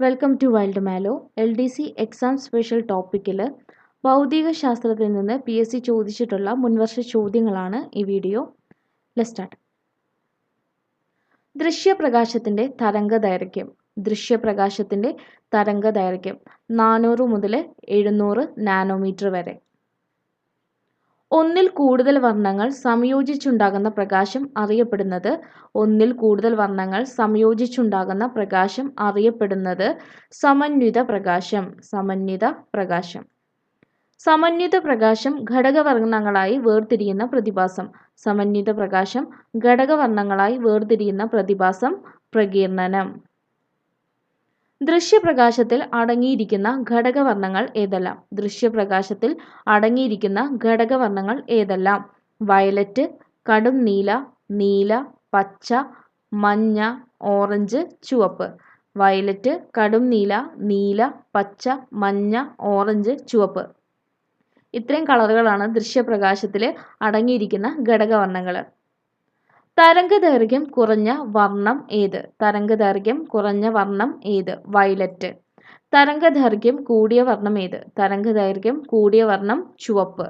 Welcome to wild mallow L D C exam special ടോപ്പിക്കിൽ ഭൗതിക ശാസ്ത്രത്തിൽ നിന്ന് പി എസ് സി ചോദിച്ചിട്ടുള്ള മുൻവർഷ ചോദ്യങ്ങളാണ് ഈ വീഡിയോ ലെറ്റ് സ്റ്റാർട്ട് തരംഗ ദൈർഘ്യം. ദൃശ്യപ്രകാശത്തിന്റെ തരംഗദൈർഘ്യം നാനൂറ് മുതൽ എഴുന്നൂറ് നാനോമീറ്റർ വരെ. ഒന്നിൽ കൂടുതൽ വർണങ്ങൾ സംയോജിച്ചുണ്ടാകുന്ന പ്രകാശം അറിയപ്പെടുന്നത്. ഒന്നിൽ കൂടുതൽ വർണങ്ങൾ സംയോജിച്ചുണ്ടാകുന്ന പ്രകാശം അറിയപ്പെടുന്നത് സമന്വിത പ്രകാശം സമന്വിത പ്രകാശം. സമന്വിത പ്രകാശം ഘടകവർണങ്ങളായി വേർതിരിയുന്ന പ്രതിഭാസം. സമന്വിത പ്രകാശം ഘടകവർണങ്ങളായി വേർതിരിയുന്ന പ്രതിഭാസം പ്രകീർണനം. ദൃശ്യപ്രകാശത്തിൽ അടങ്ങിയിരിക്കുന്ന ഘടകവർണങ്ങൾ ഏതെല്ലാം? ദൃശ്യപ്രകാശത്തിൽ അടങ്ങിയിരിക്കുന്ന ഘടകവർണങ്ങൾ ഏതെല്ലാം? വയലറ്റ് കടും നീല നീല പച്ച മഞ്ഞ ഓറഞ്ച് ചുവപ്പ്. വയലറ്റ് കടും നീല നീല പച്ച മഞ്ഞ ഓറഞ്ച് ചുവപ്പ്. ഇത്രയും കളറുകളാണ് ദൃശ്യപ്രകാശത്തിൽ അടങ്ങിയിരിക്കുന്ന ഘടകവർണങ്ങൾ തരംഗദൈർഘ്യം കുറഞ്ഞ വർണം ഏത്? തരംഗദൈർഘ്യം കുറഞ്ഞ വർണം ഏത്? വയലറ്റ്. തരംഗദൈർഘ്യം കൂടിയ വർണം ഏത്? തരംഗദൈർഘ്യം കൂടിയ വർണം ചുവപ്പ്.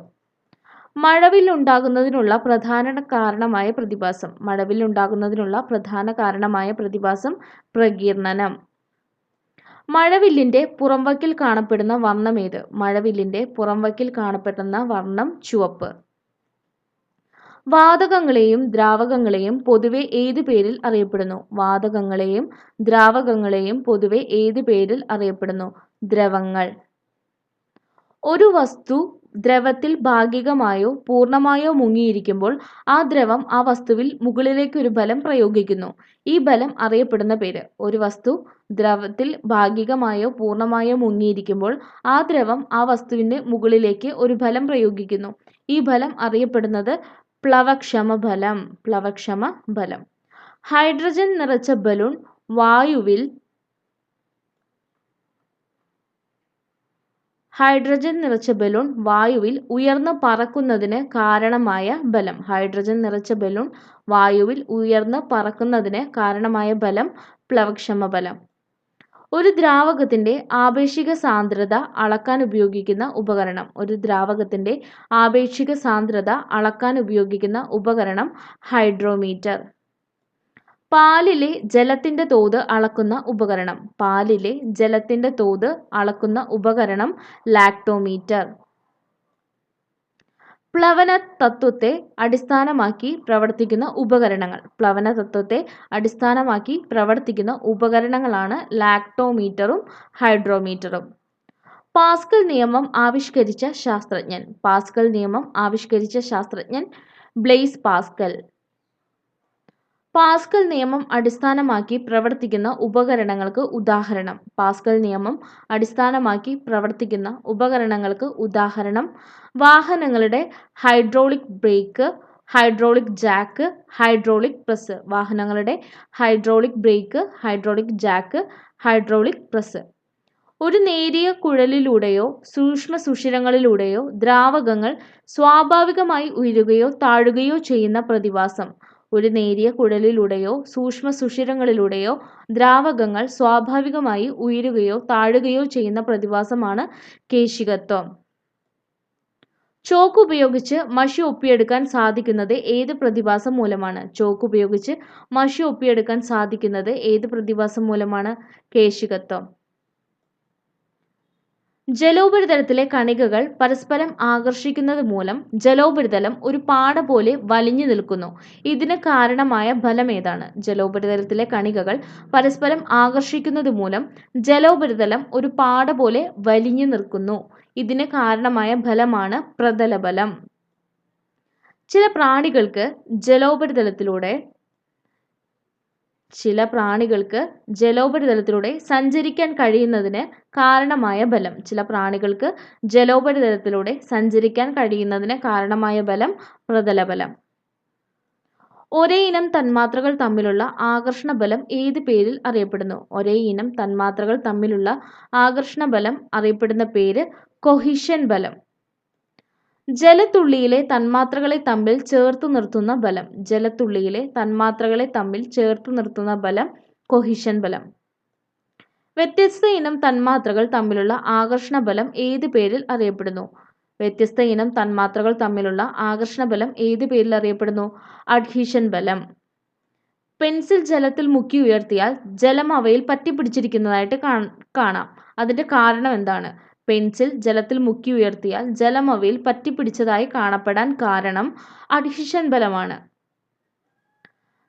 മഴവിൽ ഉണ്ടാകുന്നതിനുള്ള പ്രധാന കാരണമായ പ്രതിഭാസം. മഴവിൽ ഉണ്ടാകുന്നതിനുള്ള പ്രധാന കാരണമായ പ്രതിഭാസം പ്രകീർണനം. മഴവില്ലിന്റെ പുറംവക്കിൽ കാണപ്പെടുന്ന വർണം ഏത്? മഴവില്ലിന്റെ പുറംവക്കിൽ കാണപ്പെടുന്ന വർണം ചുവപ്പ്. വാതകങ്ങളെയും ദ്രാവകങ്ങളെയും പൊതുവെ ഏത് പേരിൽ അറിയപ്പെടുന്നു? വാതകങ്ങളെയും ദ്രാവകങ്ങളെയും പൊതുവെ ഏത് പേരിൽ അറിയപ്പെടുന്നു? ദ്രവങ്ങൾ. ഒരു വസ്തു ദ്രവത്തിൽ ഭാഗികമായോ പൂർണമായോ മുങ്ങിയിരിക്കുമ്പോൾ ആ ദ്രവം ആ വസ്തുവിൽ മുകളിലേക്ക് ഒരു ബലം പ്രയോഗിക്കുന്നു. ഈ ബലം അറിയപ്പെടുന്ന പേര്. ഒരു വസ്തു ദ്രവത്തിൽ ഭാഗികമായോ പൂർണമായോ മുങ്ങിയിരിക്കുമ്പോൾ ആ ദ്രവം ആ വസ്തുവിന്റെ മുകളിലേക്ക് ഒരു ബലം പ്രയോഗിക്കുന്നു. ഈ ബലം അറിയപ്പെടുന്നത് പ്ലവക്ഷമ ബലം പ്ലവക്ഷമ ബലം ഹൈഡ്രജൻ നിറച്ച ബലൂൺ വായുവിൽ ഹൈഡ്രജൻ നിറച്ച ബലൂൺ വായുവിൽ ഉയർന്നു പറക്കുന്നതിന് കാരണമായ ബലം. ഹൈഡ്രജൻ നിറച്ച ബലൂൺ വായുവിൽ ഉയർന്ന് പറക്കുന്നതിന് കാരണമായ ബലം പ്ലവക്ഷമ ബലം ഒരു ദ്രാവകത്തിന്റെ ആപേക്ഷിക സാന്ദ്രത അളക്കാൻ ഉപയോഗിക്കുന്ന ഉപകരണം. ഒരു ദ്രാവകത്തിന്റെ ആപേക്ഷിക സാന്ദ്രത അളക്കാൻ ഉപയോഗിക്കുന്ന ഉപകരണം ഹൈഡ്രോമീറ്റർ. പാലിലെ ജലത്തിന്റെ തോത് അളക്കുന്ന ഉപകരണം. പാലിലെ ജലത്തിന്റെ തോത് അളക്കുന്ന ഉപകരണം ലാക്ടോമീറ്റർ. പ്ലവന തത്വത്തെ അടിസ്ഥാനമാക്കി പ്രവർത്തിക്കുന്ന ഉപകരണങ്ങൾ. പ്ലവന തത്വത്തെ അടിസ്ഥാനമാക്കി പ്രവർത്തിക്കുന്ന ഉപകരണങ്ങളാണ് ലാക്ടോമീറ്ററും ഹൈഡ്രോമീറ്ററും. പാസ്കൽ നിയമം ആവിഷ്കരിച്ച ശാസ്ത്രജ്ഞൻ. പാസ്കൽ നിയമം ആവിഷ്കരിച്ച ശാസ്ത്രജ്ഞൻ ബ്ലെയ്സ് പാസ്കൽ. പാസ്കൽ നിയമം അടിസ്ഥാനമാക്കി പ്രവർത്തിക്കുന്ന ഉപകരണങ്ങൾക്ക് ഉദാഹരണം. പാസ്കൽ നിയമം അടിസ്ഥാനമാക്കി പ്രവർത്തിക്കുന്ന ഉപകരണങ്ങൾക്ക് ഉദാഹരണം. വാഹനങ്ങളുടെ hydraulic brake hydraulic jack hydraulic press വാഹനങ്ങളുടെ hydraulic brake hydraulic jack hydraulic press ഒരു നേരിയ കുഴലിലൂടെയോ സൂക്ഷ്മ സുഷിരങ്ങളിലൂടെയോ ദ്രാവകങ്ങൾ സ്വാഭാവികമായി ഉയരുകയോ താഴുകയോ ചെയ്യുന്ന പ്രതിഭാസം. ഒരു നേരിയ കുഴലിലൂടെയോ സൂക്ഷ്മ സുഷിരങ്ങളിലൂടെയോ ദ്രാവകങ്ങൾ സ്വാഭാവികമായി ഉയരുകയോ താഴുകയോ ചെയ്യുന്ന പ്രതിഭാസമാണ് കേശികത്വം. ചോക്ക് ഉപയോഗിച്ച് മഷി ഒപ്പിയെടുക്കാൻ സാധിക്കുന്നത് ഏത് പ്രതിഭാസം മൂലമാണ്? ചോക്ക് ഉപയോഗിച്ച് മഷി ഒപ്പിയെടുക്കാൻ സാധിക്കുന്നത് ഏത് പ്രതിഭാസം മൂലമാണ്? കേശികത്വം. ജലോപരിതലത്തിലെ കണികകൾ പരസ്പരം ആകർഷിക്കുന്നത് മൂലം ജലോപരിതലം ഒരു പാട പോലെ വലിഞ്ഞു നിൽക്കുന്നു. ഇതിന് കാരണമായ ഫലം ഏതാണ്? ജലോപരിതലത്തിലെ കണികകൾ പരസ്പരം ആകർഷിക്കുന്നത് മൂലം ജലോപരിതലം ഒരു പാട പോലെ വലിഞ്ഞു നിൽക്കുന്നു. ഇതിന് കാരണമായ ഫലമാണ് പ്രതലബലം. ചില പ്രാണികൾക്ക് ജലോപരിതലത്തിലൂടെ ചില പ്രാണികൾക്ക് ജലോപരിതലത്തിലൂടെ സഞ്ചരിക്കാൻ കഴിയുന്നതിന് കാരണമായ ബലം. ചില പ്രാണികൾക്ക് ജലോപരിതലത്തിലൂടെ സഞ്ചരിക്കാൻ കഴിയുന്നതിന് കാരണമായ ബലം പ്രതലബലം. ഒരേ ഇനം തന്മാത്രകൾ തമ്മിലുള്ള ആകർഷണ ബലം ഏത് പേരിൽ അറിയപ്പെടുന്നു? ഒരേ ഇനം തന്മാത്രകൾ തമ്മിലുള്ള ആകർഷണ ബലം അറിയപ്പെടുന്ന പേര് കൊഹിഷൻ ബലം. ജലത്തുള്ളിയിലെ തന്മാത്രകളെ തമ്മിൽ ചേർത്തു നിർത്തുന്ന ബലം. ജലത്തുള്ളിയിലെ തന്മാത്രകളെ തമ്മിൽ ചേർത്തു നിർത്തുന്ന ബലം കൊഹിഷൻ ബലം. വ്യത്യസ്ത ഇനം തന്മാത്രകൾ തമ്മിലുള്ള ആകർഷണ ബലം ഏത് പേരിൽ അറിയപ്പെടുന്നു? വ്യത്യസ്ത ഇനം തന്മാത്രകൾ തമ്മിലുള്ള ആകർഷണ ബലം ഏത് പേരിൽ അറിയപ്പെടുന്നു? അഡ്ഹീഷൻ ബലം. പെൻസിൽ ജലത്തിൽ മുക്കി ഉയർത്തിയാൽ ജലം അവയിൽ പറ്റിപ്പിടിച്ചിരിക്കുന്നതായിട്ട് കാണാം. അതിന്റെ കാരണം എന്താണ്? പെൻസിൽ ജലത്തിൽ മുക്കി ഉയർത്തിയാൽ ജലം അവയിൽ പറ്റിപ്പിടിച്ചതായി കാണപ്പെടാൻ കാരണം അഡിഷൻ ബലമാണ്.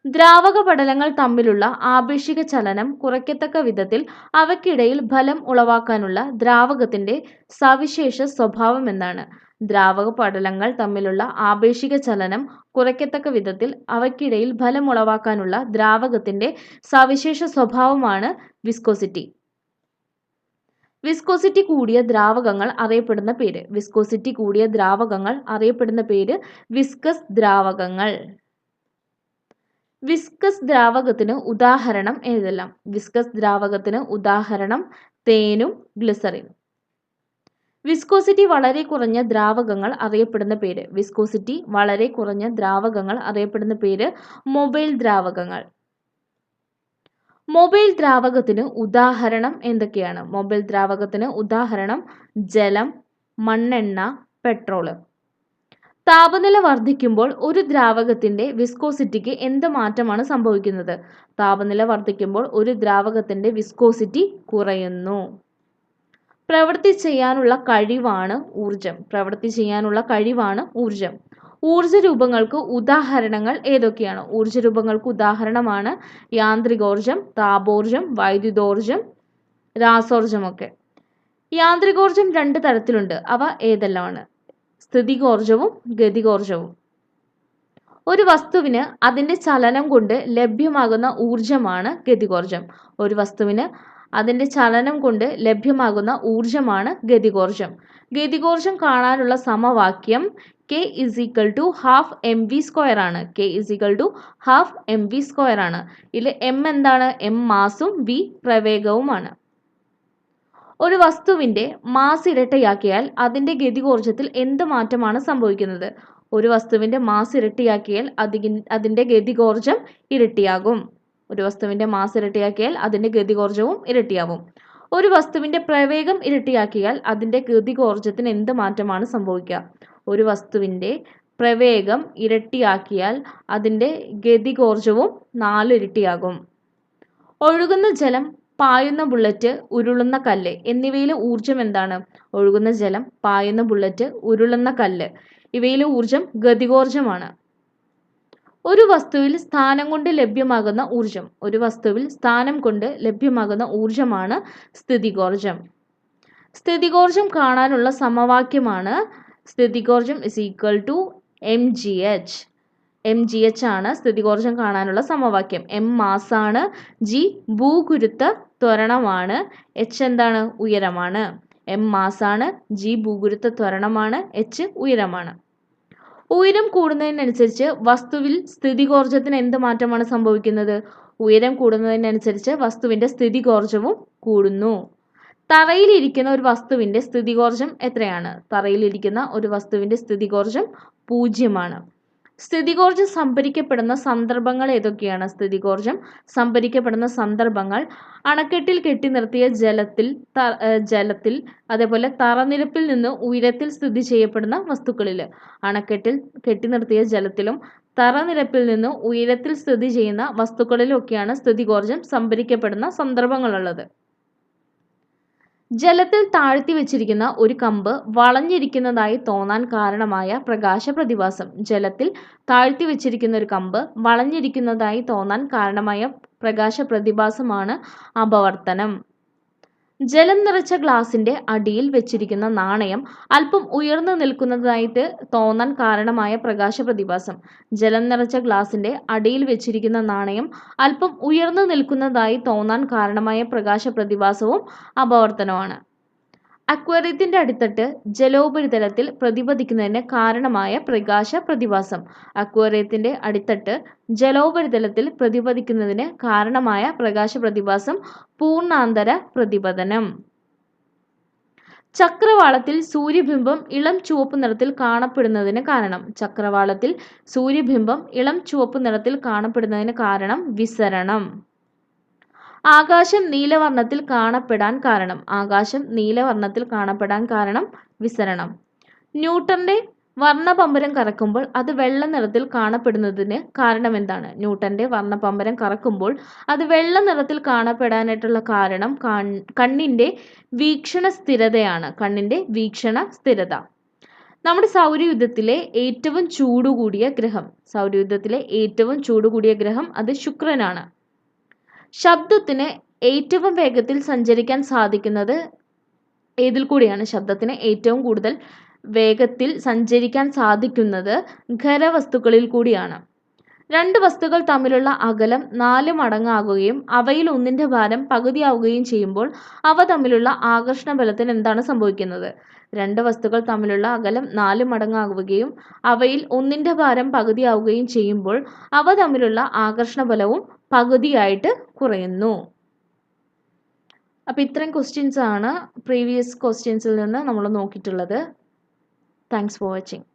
ദ്രാവക പടലങ്ങൾ തമ്മിലുള്ള ആപേക്ഷിക ചലനം കുറയ്ക്കത്തക്ക വിധത്തിൽ അവയ്ക്കിടയിൽ ഫലം ഉളവാക്കാനുള്ള ദ്രാവകത്തിന്റെ സവിശേഷ സ്വഭാവം എന്നാണ്. ദ്രാവക പടലങ്ങൾ തമ്മിലുള്ള ആപേക്ഷിക ചലനം കുറയ്ക്കത്തക്ക വിധത്തിൽ അവയ്ക്കിടയിൽ ഫലം ഉളവാക്കാനുള്ള ദ്രാവകത്തിന്റെ സവിശേഷ സ്വഭാവമാണ് വിസ്കോസിറ്റി. വിസ്കോസിറ്റി കൂടിയ ദ്രാവകങ്ങൾ അറിയപ്പെടുന്ന പേര്. വിസ്കോസിറ്റി കൂടിയ ദ്രാവകങ്ങൾ അറിയപ്പെടുന്ന പേര് വിസ്കസ് ദ്രാവകങ്ങൾ. വിസ്കസ് ദ്രാവകത്തിന് ഉദാഹരണം ഏതെല്ലാം വിസ്കസ് ദ്രാവകത്തിന് ഉദാഹരണം തേനും ഗ്ലിസറിനും. വിസ്കോസിറ്റി വളരെ കുറഞ്ഞ ദ്രാവകങ്ങൾ അറിയപ്പെടുന്ന പേര്. വിസ്കോസിറ്റി വളരെ കുറഞ്ഞ ദ്രാവകങ്ങൾ അറിയപ്പെടുന്ന പേര് മൊബൈൽ ദ്രാവകങ്ങൾ. മൊബൈൽ ദ്രാവകത്തിന് ഉദാഹരണം എന്തൊക്കെയാണ്? മൊബൈൽ ദ്രാവകത്തിന് ഉദാഹരണം ജലം മണ്ണെണ്ണ പെട്രോൾ താപനില വർദ്ധിക്കുമ്പോൾ ഒരു ദ്രാവകത്തിന്റെ വിസ്കോസിറ്റിക്ക് എന്ത് മാറ്റമാണ് സംഭവിക്കുന്നത്? താപനില വർദ്ധിക്കുമ്പോൾ ഒരു ദ്രാവകത്തിന്റെ വിസ്കോസിറ്റി കുറയുന്നു. പ്രവൃത്തി ചെയ്യാനുള്ള കഴിവാണ് ഊർജം പ്രവൃത്തി ചെയ്യാനുള്ള കഴിവാണ് ഊർജം ഊർജ രൂപങ്ങൾക്ക് ഉദാഹരണങ്ങൾ ഏതൊക്കെയാണ്? ഊർജ രൂപങ്ങൾക്ക് ഉദാഹരണമാണ് യാന്ത്രികോർജം താപോർജം വൈദ്യുതോർജം രാസോർജമൊക്കെ യാന്ത്രികോർജം രണ്ട് തരത്തിലുണ്ട്. അവ ഏതെല്ലാമാണ്? സ്ഥിതികോർജവും ഗതികോർജവും ഒരു വസ്തുവിന് അതിന്റെ ചലനം കൊണ്ട് ലഭ്യമാകുന്ന ഊർജമാണ് ഗതികോർജം ഒരു വസ്തുവിന് അതിന്റെ ചലനം കൊണ്ട് ലഭ്യമാകുന്ന ഊർജമാണ് ഗതികോർജം ഗതികോർജം കാണാനുള്ള സമവാക്യം K is equal to half M V square ആണ്. K is equal to half M V square ആണ്. ഇതിൽ എം എന്താണ്? എം മാസും വി പ്രവേഗവുമാണ് ഒരു വസ്തുവിന്റെ മാസ് ഇരട്ടിയാക്കിയാൽ അതിന്റെ ഗതികോർജത്തിൽ എന്ത് മാറ്റമാണ് സംഭവിക്കുന്നത്? ഒരു വസ്തുവിന്റെ മാസ് ഇരട്ടിയാക്കിയാൽ അതി അതിന്റെ ഗതികോർജം ഇരട്ടിയാകും. ഒരു വസ്തുവിന്റെ മാസ് ഇരട്ടിയാക്കിയാൽ അതിന്റെ ഗതികോർജവും ഇരട്ടിയാവും ഒരു വസ്തുവിന്റെ പ്രവേഗം ഇരട്ടിയാക്കിയാൽ അതിന്റെ ഗതികോർജത്തിന് എന്ത് മാറ്റമാണ് സംഭവിക്കുക? ഒരു വസ്തുവിന്റെ പ്രവേഗം ഇരട്ടിയാക്കിയാൽ അതിന്റെ ഗതികോർജവും നാലിരട്ടിയാകും. ഒഴുകുന്ന ജലം പായുന്ന ബുള്ളറ്റ് ഉരുളുന്ന കല്ല്. എന്നിവയിലെ ഊർജം എന്താണ്? ഒഴുകുന്ന ജലം പായുന്ന ബുള്ളറ്റ് ഉരുളുന്ന കല്ല്. ഇവയിലെ ഊർജം ഗതികോർജമാണ്. ഒരു വസ്തുവിൽ സ്ഥാനം കൊണ്ട് ലഭ്യമാകുന്ന ഊർജം. ഒരു വസ്തുവിൽ സ്ഥാനം കൊണ്ട് ലഭ്യമാകുന്ന ഊർജമാണ് സ്ഥിതികോർജം. സ്ഥിതികോർജം കാണാനുള്ള സമവാക്യമാണ് സ്ഥിതികോർജം is equal to M G H M G H ആണ് സ്ഥിതികോർജം കാണാനുള്ള സമവാക്യം. എം മാസാണ് ജി ഭൂഗുരുത്വ ത്വരണമാണ് എച്ച് എന്താണ്? ഉയരമാണ്. എം മാസാണ് ജി ഭൂഗുരുത്വ ത്വരണമാണ് എച്ച് ഉയരമാണ്. ഉയരം കൂടുന്നതിനനുസരിച്ച് വസ്തുവിൽ സ്ഥിതികോർജത്തിന് എന്ത് മാറ്റമാണ് സംഭവിക്കുന്നത്? ഉയരം കൂടുന്നതിനനുസരിച്ച് വസ്തുവിന്റെ സ്ഥിതികോർജവും കൂടുന്നു. തറയിലിരിക്കുന്ന ഒരു വസ്തുവിന്റെ സ്ഥിതികോർജം എത്രയാണ്? തറയിലിരിക്കുന്ന ഒരു വസ്തുവിന്റെ സ്ഥിതികോർജം പൂജ്യമാണ്. സ്ഥിതികോർജം സംഭരിക്കപ്പെടുന്ന സന്ദർഭങ്ങൾ ഏതൊക്കെയാണ്? സ്ഥിതികോർജം സംഭരിക്കപ്പെടുന്ന സന്ദർഭങ്ങൾ അണക്കെട്ടിൽ കെട്ടി നിർത്തിയ ജലത്തിൽ ജലത്തിൽ അതേപോലെ തറനിരപ്പിൽ നിന്ന് ഉയരത്തിൽ സ്ഥിതി ചെയ്യപ്പെടുന്ന വസ്തുക്കളിൽ അണക്കെട്ടിൽ കെട്ടി നിർത്തിയ ജലത്തിലും തറനിരപ്പിൽ നിന്ന് ഉയരത്തിൽ സ്ഥിതി ചെയ്യുന്ന വസ്തുക്കളിലൊക്കെയാണ് സ്ഥിതികോർജം സംഭരിക്കപ്പെടുന്ന സന്ദർഭങ്ങളുള്ളത്. ജലത്തിൽ താഴ്ത്തി വെച്ചിരിക്കുന്ന ഒരു കമ്പ് വളഞ്ഞിരിക്കുന്നതായി തോന്നാൻ കാരണമായ പ്രകാശ പ്രതിഭാസം. ജലത്തിൽ താഴ്ത്തി വെച്ചിരിക്കുന്ന ഒരു കമ്പ് വളഞ്ഞിരിക്കുന്നതായി തോന്നാൻ കാരണമായ പ്രകാശ പ്രതിഭാസമാണ് അപവർത്തനം. ജലം നിറച്ച ഗ്ലാസിന്റെ അടിയിൽ വെച്ചിരിക്കുന്ന നാണയം അല്പം ഉയർന്നു നിൽക്കുന്നതായിട്ട് തോന്നാൻ കാരണമായ പ്രകാശ പ്രതിഭാസം. ജലം നിറച്ച ഗ്ലാസിന്റെ അടിയിൽ വെച്ചിരിക്കുന്ന നാണയം അല്പം ഉയർന്നു നിൽക്കുന്നതായി തോന്നാൻ കാരണമായ പ്രകാശ പ്രതിഭാസവും അപവർത്തനമാണ് അക്വേറിയത്തിന്റെ അടിത്തട്ട് ജലോപരിതലത്തിൽ പ്രതിപതിക്കുന്നതിന് കാരണമായ പ്രകാശ പ്രതിഭാസം. അക്വേറിയത്തിന്റെ അടിത്തട്ട് ജലോപരിതലത്തിൽ പ്രതിപതിക്കുന്നതിന് കാരണമായ പ്രകാശ പ്രതിഭാസം പൂർണാന്തര പ്രതിപതനം. ചക്രവാളത്തിൽ സൂര്യബിംബം ഇളം ചുവപ്പ് നിറത്തിൽ കാണപ്പെടുന്നതിന് കാരണം. ചക്രവാളത്തിൽ സൂര്യബിംബം ഇളം ചുവപ്പ് നിറത്തിൽ കാണപ്പെടുന്നതിന് കാരണം വിസരണം. ആകാശം നീലവർണത്തിൽ കാണപ്പെടാൻ കാരണം. ആകാശം നീലവർണത്തിൽ കാണപ്പെടാൻ കാരണം വിസരണം. ന്യൂട്ടന്റെ വർണപമ്പരം കറക്കുമ്പോൾ അത് വെള്ള നിറത്തിൽ കാണപ്പെടുന്നതിന് കാരണം എന്താണ്? ന്യൂട്ടന്റെ വർണപമ്പരം കറക്കുമ്പോൾ അത് വെള്ള നിറത്തിൽ കാണപ്പെടാനായിട്ടുള്ള കാരണം കണ്ണിന്റെ വീക്ഷണ സ്ഥിരതയാണ്. കണ്ണിന്റെ വീക്ഷണ സ്ഥിരത. നമ്മുടെ സൗരയുദ്ധത്തിലെ ഏറ്റവും ചൂടുകൂടിയ ഗ്രഹം. സൗരയുദ്ധത്തിലെ ഏറ്റവും ചൂടുകൂടിയ ഗ്രഹം അത് ശുക്രനാണ്. ശബ്ദത്തിന് ഏറ്റവും വേഗത്തിൽ സഞ്ചരിക്കാൻ സാധിക്കുന്നത് ഏതിൽ കൂടിയാണ്? ശബ്ദത്തിന് ഏറ്റവും കൂടുതൽ വേഗത്തിൽ സഞ്ചരിക്കാൻ സാധിക്കുന്നത് ഖരവസ്തുക്കളിൽ കൂടിയാണ്. രണ്ട് വസ്തുക്കൾ തമ്മിലുള്ള അകലം നാല് മടങ്ങാകുകയും അവയിൽ ഒന്നിന്റെ ഭാരം പകുതിയാവുകയും ചെയ്യുമ്പോൾ അവ തമ്മിലുള്ള ആകർഷണ ബലത്തിന് എന്താണ് സംഭവിക്കുന്നത്? രണ്ട് വസ്തുക്കൾ തമ്മിലുള്ള അകലം നാല് മടങ്ങാകുകയും അവയിൽ ഒന്നിന്റെ ഭാരം പകുതിയാവുകയും ചെയ്യുമ്പോൾ അവ തമ്മിലുള്ള ആകർഷണ ബലവും പകുതിയായിട്ട് കുറയുന്നു. അപ്പോൾ ഇത്രയും ക്വസ്റ്റ്യൻസ് ആണ് പ്രീവിയസ് ക്വസ്റ്റ്യൻസിൽ നിന്ന് നമ്മൾ നോക്കിയിട്ടുള്ളത്. Thanks for watching